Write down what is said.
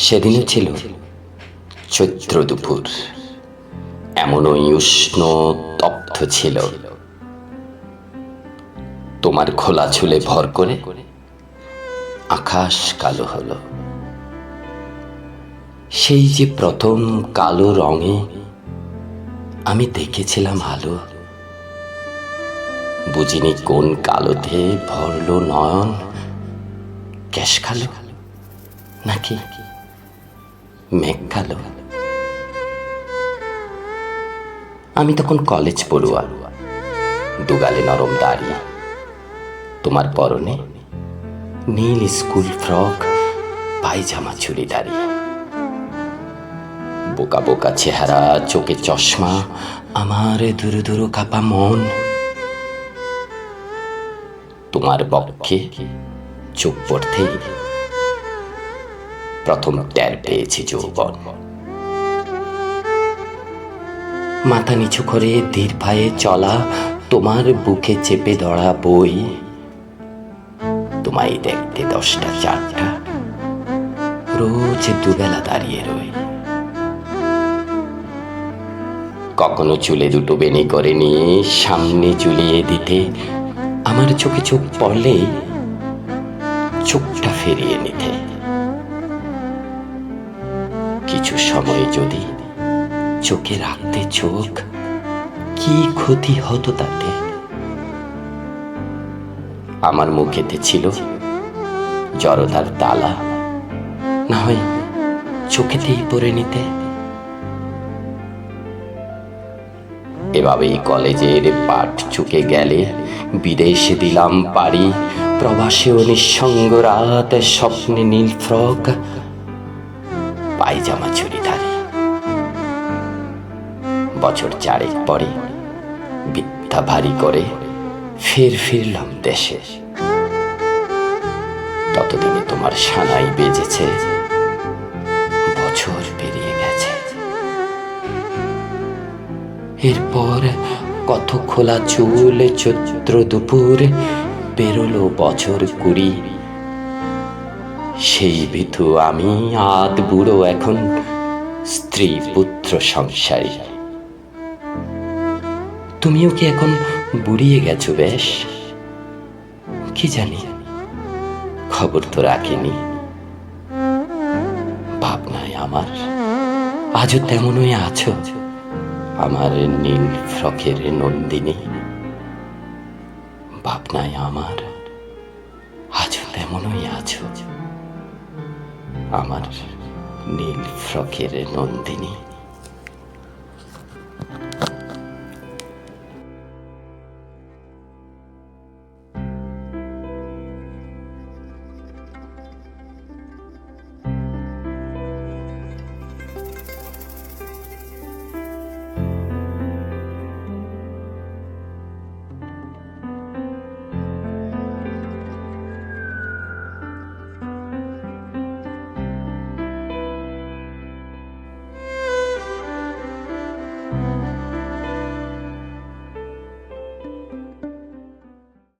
সেদিনও ছিল চৈত্র দুপুর। এমনই উষ্ণ তপ্ত ছিল। তোমার খোলা ছুলে ভর করে আকাশ কালো হলো। সেই যে প্রথম কালো রঙে আমি দেখেছিলাম আলো। বুঝিনি কোন কালোতে ভরলো নয়ন। ক্যাশ কালো নাকি মেঘ আমি তখন কলেজ পড়ুয়া, দুগালে নরম দাড়ি। তোমার পরনে নীল স্কুল ফ্রক, পায়জামা দাঁড়িয়ে বোকা বোকা চেহারা, চোখে চশমা, আমার দুরু দুরু কাপা মন। তোমার বক্ষে চোখ পড়তেই প্রথম ট্যার পেয়েছি যৌবন। মাথা নিচু করে ধীর পায়ে চলা, তোমার বুকে চেপে ধরা বই। তোমায় দেখতে দশটা, চারটা। রোজ দুবেলা দাঁড়িয়ে রই। কখনো চুলে দুটো বেনি করে নিয়ে সামনে চুলিয়ে দিতে। আমার চোখে চোখ পড়লেই চোখটা ফিরিয়ে নিতে। সময় যদি চোখে রাখতে চোখ, কি ক্ষতি হতো তাতে? আমার মুখেতে ছিল জড়তার তালা। না হয় চোখেতেই পরে নিতে। এভাবেই কলেজের পাঠ চুকে গেলে বিদেশে দিলাম পাড়ি প্রবাসে ও নিঃসঙ্গ রাত, স্বপ্নে নীল ফ্রক, পায়জামা বছর চারেক পরে বিদ্যা ভারী করে ফের ফিরলাম দেশে। ততদিনে তোমার সানাই বেজেছে, বছর পেরিয়ে গেছে। এরপর কত খোলা চুল, চৈত্র দুপুর, পেরোলো বছর কুড়ি। সেই বিধু আমি আদ বুড়ো এখন স্ত্রী পুত্র সংসারী। তুমিও কি এখন বুড়িয়ে গেছো বেশ? কি জানি, খবর তো রাখিনি। ভাবনায় আমার। আজও তেমনই আছো, আমার নীল ফ্রকের নন্দিনী। ভাবনায় আমার, আজও তেমনই আছো। আমার নীল ফ্রকের নন্দিনী।